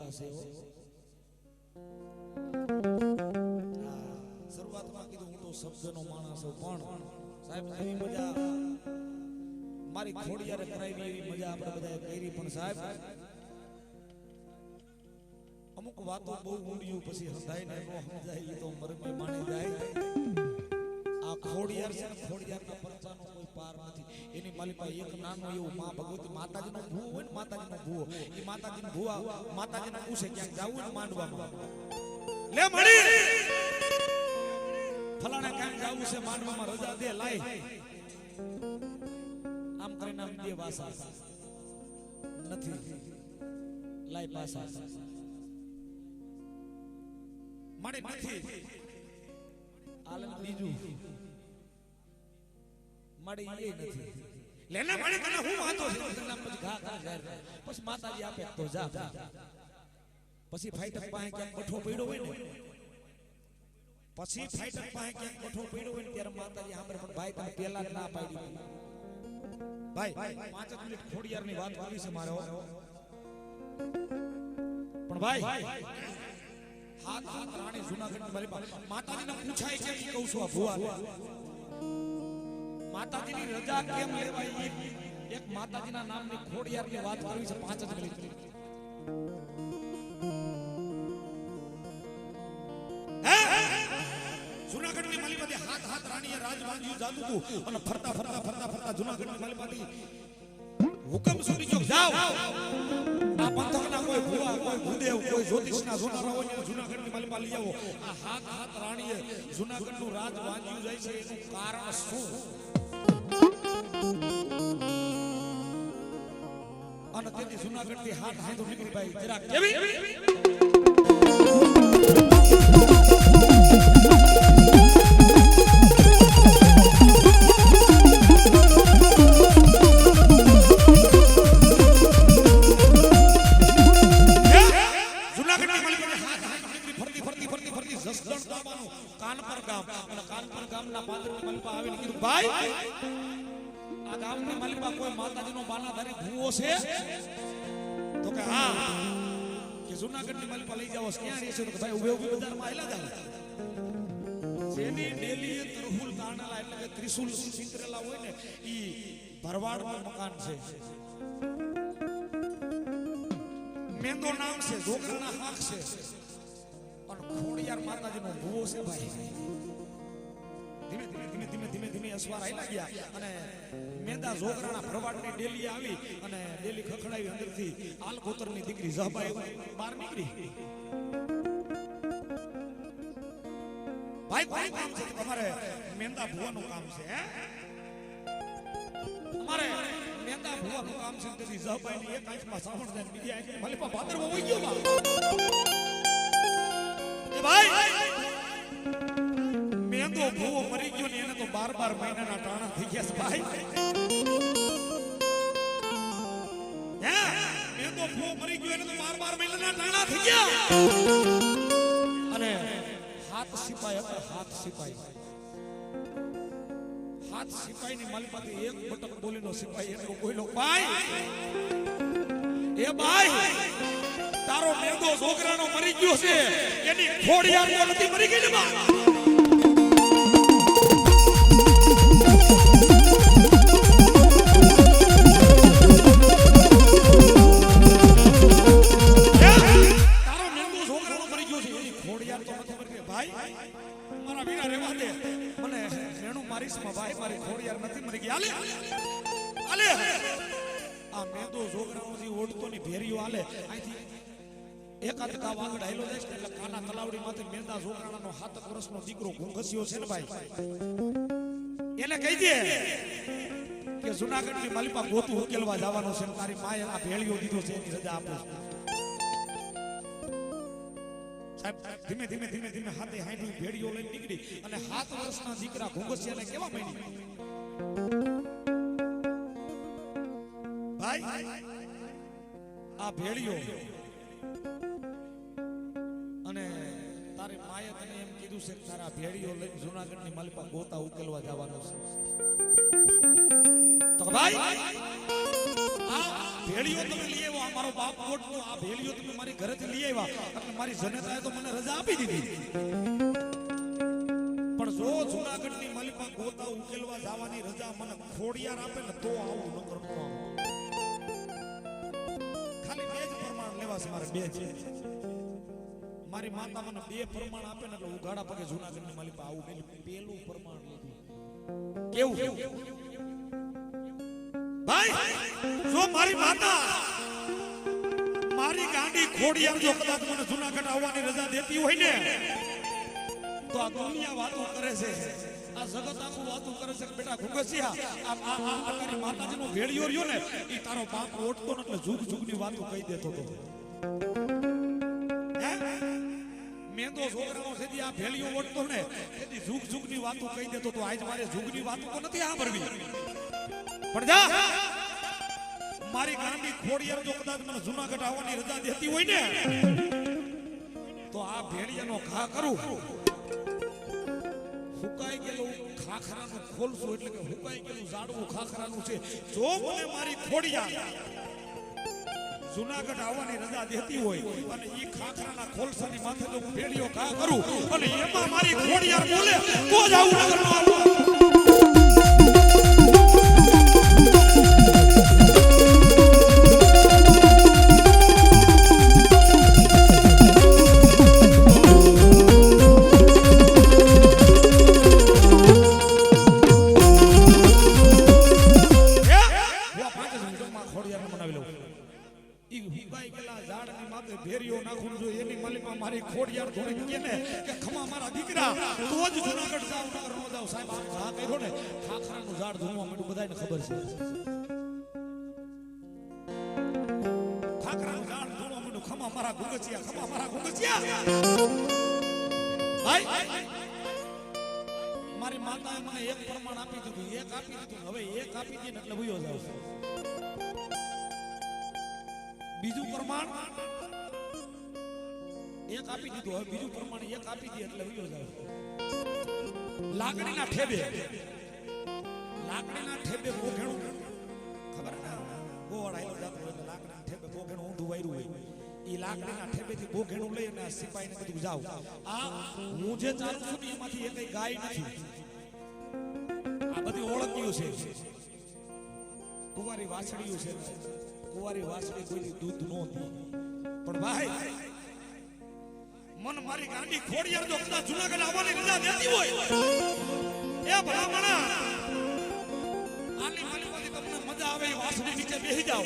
માતાજીની વાર્તા છે હો હા, શરૂઆતમાં કીધું હું તો શબ્દનો માણસ છું પણ સાહેબ એવી મજા મારી ખોડિયારે કરાવી એવી મજા આપણે બધાએ કરી પણ સાહેબ અમુક વાતો બહુ ઊંડિયું પછી સમજાય ને નો સમજાય ઈ તો મરમે માણી જાય. આ ખોડિયાર છે ને ખોડિયારના પરચાનો કોઈ પાર નથી. એની માલિકા એક નાનો એવું માં ભગવતી માતાજીનો ભૂ હોય ને, માતાજીનો ભૂ એ માતાજીનો ભૂવા માતાજીને પૂછે ક્યાંક જાવું ને માંડવામાં. લે મળી! ફલાણા ક્યાંક જાવું છે માંડવામાં, રજા દે, લાય. આમ કરીને આમ દે વાસા. નથી. લાય પાસા મળે નથી. આલન બીજું. મળે એ નથી. લેના મારે તને હું વાંધો છે? તને પછી ઘા ઘા જાહેર પછી માતાજી આપે તો જા પછી ફાઈટર પાસે ક્યાંક બઠો પડ્યો હોય ને. પછી ફાઈટર પાસે ક્યાંક બઠો પડ્યો હોય ને ત્યારે માતાજી સાંભળે પણ ભાઈ તમે પેલા ના પાડી ભાઈ પાંચ જ મિનિટ ખોડિયારની વાત આવી છે મારો. પણ ભાઈ હાથ હાથ રાણી જુનાગઢ મારી માતાજીને પૂછાય છે ઈ કહું છું આ ભુવા માતાજીની રજા કેમ લેવાય? ઈ એક માતાજીના નામની ખોડિયારની વાત કરવી છે, પાંચ જ મિનિટ. હે? જુનાગઢની માલિપાથી હાથ હાથ રાણીએ રાજ બાંધ્યું, જાતું હતું અને ફરતા ફરતા ફરતા ફરતા જુનાગઢની માલિપાથી હુકમ સુધી જો જાઓ. આ પંથકના કોઈ ભુવા કોઈ ભૂદેવ કોઈ જ્યોતિષના જોનારા હોય ને જુનાગઢની માલિપા લઈ આવો. આ હાથ હાથ રાણીએ જુનાગઢનું રાજ વાંચ્યું જાય છે એનું કારણ શું? અને તેથી જુનાગઢથી હાથ હાથ નીકળી ભાઈ જરા કેવી? કે જુનાગઢની માલિકા લઈ જાવ ક્યાં રહેશે તો કે ભાઈ, ઉભે ઉભે બજારમાં આયલા દાલ જેની ડેલી તરહુલ કાનાલા એટલે કે ત્રિશુલ સિંતરેલા હોય ને, ઈ ભરવાડનું મકાન છે. મેંદો નામ છે જોગરાના હાક છે. પણ ખોડિયાર માતાજીનો ભૂવો છે ભાઈ. ધીમે ધીમે ધીમે ધીમે ધીમે ધીમે અસવાર આયલા ગયા અને મેદા જોગરાના ભરવાડની ડેલી આવી અને ડેલી ખખડાવી અંદરથી આલકોતરની દીકરી જહબાઈ બહાર નીકળી. ભાઈ ભાઈ કામ છે? તમારે મેંદા ભુવાનું કામ છે અમારે મેંદા ભુવાનું કામ છે તેથી જહબાઈની એક આંખમાં સાવણ છે બીજી આંખમાં મલિપા ભાદરવો વઈ ગયો બા. ભાઈ મેંદો ભૂવો મરી ગયો ને એને તો બાર બાર મહિનાના ટાણા થઈ ગયા ભાઈ. તો એક બટક બોલીનો સિપાઈ એટલો બોલ્યો, ભાઈ, એ ભાઈ, તારો મેંદો છોકરાનો મરી ગયો છે. એની ખોડિયાર તો નથી મરી ગઈ ને કા વાગડ છે એટલે કાના તલાવડી માંથી મેંદા છોકરાનો હાથક વર્ષનો દીકરો ઘૂંઘસ્યો છે ને ભાઈ. એને કહી દે કે જુનાગઢની માલિપા ગોતું ઉકેલવા જવાનું છે તારી માએ આ ભેળીઓ દીધો છે, એની સજા આપો સાહેબ, ધીમે ધીમે ધીમે ધીમે હાથે હાંડી ભેળીઓ લઈને નીકળી અને હાથ વર્ષના દીકરા ઘુંઘસિયાને કેવા માંડી ભાઈ, આ ભેળીઓ તને એમ કીધું છે તારા ભેડીઓ લઈને જુનાગઢની માલિપા ગોતા ઉકેલવા જવાનો છે. તો ભાઈ ભેળીઓ તમે લઈ આવ્યો અમારો મારો બાપ ઓટનો આ ભેળીઓ તમે મારી ઘરેથી લઈ આવ્યા, એટલે મારી જનતાએ તો મને રજા આપી દીધી. પણ જો જુનાગઢની મલિપા ગોતા ઉકેલવા જવાની રજા મને ખોડિયાર આપે ને તો આવું ન કરતો ખાલી બે જ પ્રમાણ લેવા છે મારે બે છે મારી માતા મને બે પ્રમાણ આપે ને એટલે ઉઘાડા પગે જુનાગઢની માલિકા આવું મેં પેલું પ્રમાણ લીધું કેવું? ભાઈ, જો મારી માતા મારી ગાંડી ખોડિયાર જો કદાચ મને જુનાગઢ આવવાની રજા દેતી હોય ને, તો આ દુનિયા વાતો કરે છે. આ જગત આખું વાતો કરે છે બેટા ઘુંઘસિયા, આ આ તારી માતાજીનો ભેળિયો રહ્યો ને એ તારો બાપ ઓટતો ને એટલે જુગ જુગની વાતો કહી દેતો તો હે મેંદો છોકરાનો સીધી આ ભેળિયો ઓટતો ને. એની ઝુક જુગની વાતો કહી દેતો તો આજ મારે જુગની વાતો તો નથી સાંભળવી. પણ જા. મારી ગાંડી ખોડિયાર જો કદાચ મને જુનાગઢ આવવાની રજા દેતી હોય ને, તો આ ભેળિયાનો ઘા કરું. હુકાઈ ગયેલું ખાખરાનું ખોલશું એટલે કે હુકાઈ ગયેલું ઝાડવું ખાખરાનું છે. જો મને મારી ખોડિયા જુનાગઢ આવવાની રજા દેતી હોય અને ઈ ખાખરાના ખોલસાની માથે તો હું ભેળિયો કા કરું. અને એમાં મારી ઘોડિયાર બોલે, તો જ આવું નગરનો ભેરીઓ નાખું જો એની માલિકમાં મારી ખોડિયાર થોડી કે ને, કે ખમા મારા દીકરા, તો જ જુનાગઢ જાવ નગર નો જાવ. સાહેબ, આ કર્યો ને, ખાખરાનું ઝાડ ધૂમવા માંડ્યું બધાને ખબર છે. ખાખરાનું ઝાડ ધૂમવા માંડ્યું. ખમા મારા ગુગચિયા ખમા મારા ગુગચિયા ભાઈ, મારી માતાએ મને એક પ્રમાણ આપી દીધું, એક આપી દીધું. હવે એક આપી દે એટલે ભૂયો જાવ. બીજું પ્રમાણ એક આપી દીધું, હવે બીજું પ્રમાણે એક આપી દે એટલે ભૂયો જાવ લાકડીના ઠેબે. લાકડીના ઠેબે મોઘેણું ખબર ના આયલો જાતો હોય તો લાકડીના ઠેબે મોઘેણું ઊંધું વાયરું હોય. ઈ લાકડીના ઠેબેથી મોઘેણું લઈ અને સિપાહીને બધું જાવ આ હું જે ચાલું છું એમાંથી એકેય ગાય નથી. આ બધી ઓળખ્યું છે. કુંવારી વાછડીઓ છે. કુંવારી વાછડી કોઈ દૂધ નો પણ ભાઈ મન મારી ગાંડી ખોડિયાર જો કદાચ જુનાગઢ આવવાની રજા દેતી હોય. એ ભલામણા આલી માલીમાંથી તમને મજા આવે વાછડી નીચે બેસી જાઓ.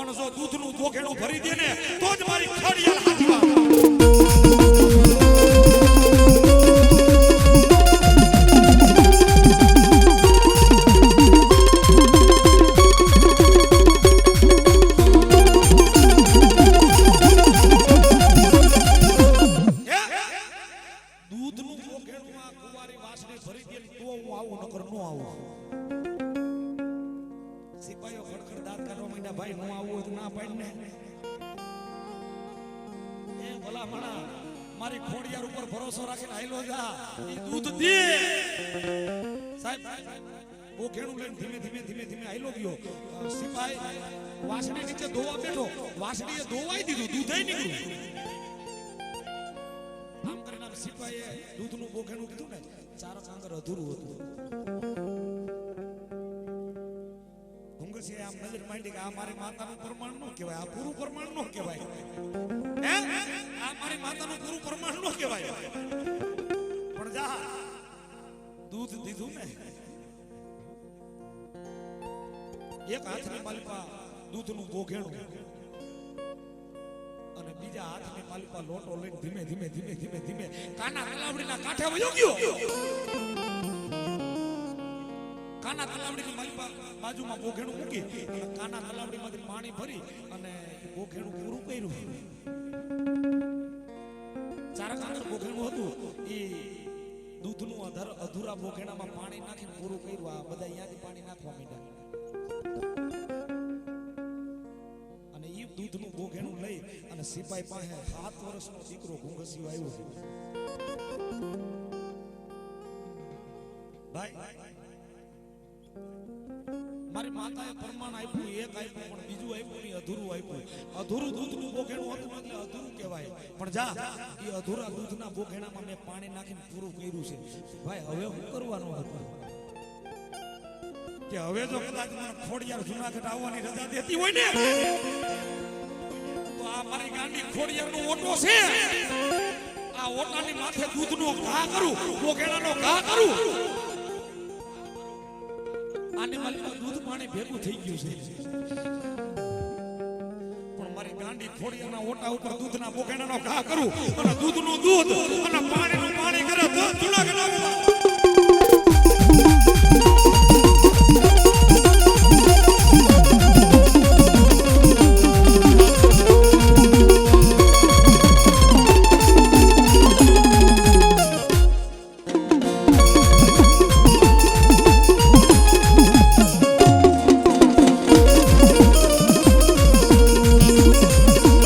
અને જો દૂધનું બોઘેણું ભરી દે ને, તો જ મારી ખોડિયાર હાથમાં ભલા મણા મારી ખોડિયાર ઉપર ભરોસો રાખીને આયલો જા. ઈ દૂધ દે. સાહેબ બોઘેણું લઈને ધીમે ધીમે ધીમે ધીમે આયલો ગયો. સિપાઈ વાસડી નીચે ધોવા બેઠો. વાસડીએ ધોવાઈ દીધું દૂધય નીકળ્યું. આમ કરીને આમ સિપાઈએ દૂધનું બોઘેણું કીધું ને ચાર કાંગર અધૂરું હતું. ભૂંગસીએ આમ નજર માંડી કે આ મારી માતાનું પ્રમાણ નો કહેવાય આ પૂરું પ્રમાણ નો કહેવાય. મારી માતાનું ગુરુ પ્રમાણ નો કહેવાય. પણ જા, દૂધ દીધું ને એક હાથની માલિપા દૂધનું બોઘેણું અને બીજા હાથની માલિપા લોટો લઈને ધીમે ધીમે ધીમે ધીમે ધીમે કાના તલાવડીના કાંઠે વયો ગયો. કાના તલાવડીની માલિપા બાજુમાં બોઘેણું મૂકી કાના તલાવડીમાંથી પાણી ભરી અને બોઘેણું પૂરું કર્યું. ચાર હતું. એ દૂધનું અધર અધૂરા બોઘેણામાં પાણી નાખીને પૂરું કર્યું. આ બધા અહીંયાથી પાણી નાખવા માંડ્યા. અને એ દૂધનું બોઘેણું લઈ અને સિપાઈ પાસે સાત વર્ષનો દીકરો ઘૂંઘસ્યો આવ્યો ભાઈ, મારી માતાએ પ્રમાણ આપ્યું, એક આપ્યું, પણ આપ્યું અધૂરું આપ્યું. અધૂરું દૂધનું બોખેણું હતું, એટલે અધૂરું કહેવાય. પણ જા, એ અધૂરા દૂધના બોખેણામાં મેં પાણી નાખીને પૂરું કર્યું છે. ભાઈ, હવે હું કરવાનું હતું? કે હવે જો કદાચ મને ખોડિયાર જુનાગઢ આવવાની રજા દેતી હોય ને, તો આ મારી ગાંડી ખોડિયારનો ઓટો છે. આ ઓટાની માથે દૂધનો ઘા કરું, બોઘેણાનો ઘા કરું. આની માલિકમાં દૂધ પાણી ભેગું થઈ ગયું છે. ગાંડી ખોડિયાના ઓટા ઉપર દૂધના બોઘેણાનો ઘા કરું અને દૂધનું દૂધ અને પાણીનું પાણી કરે તો જુનાગઢ આવું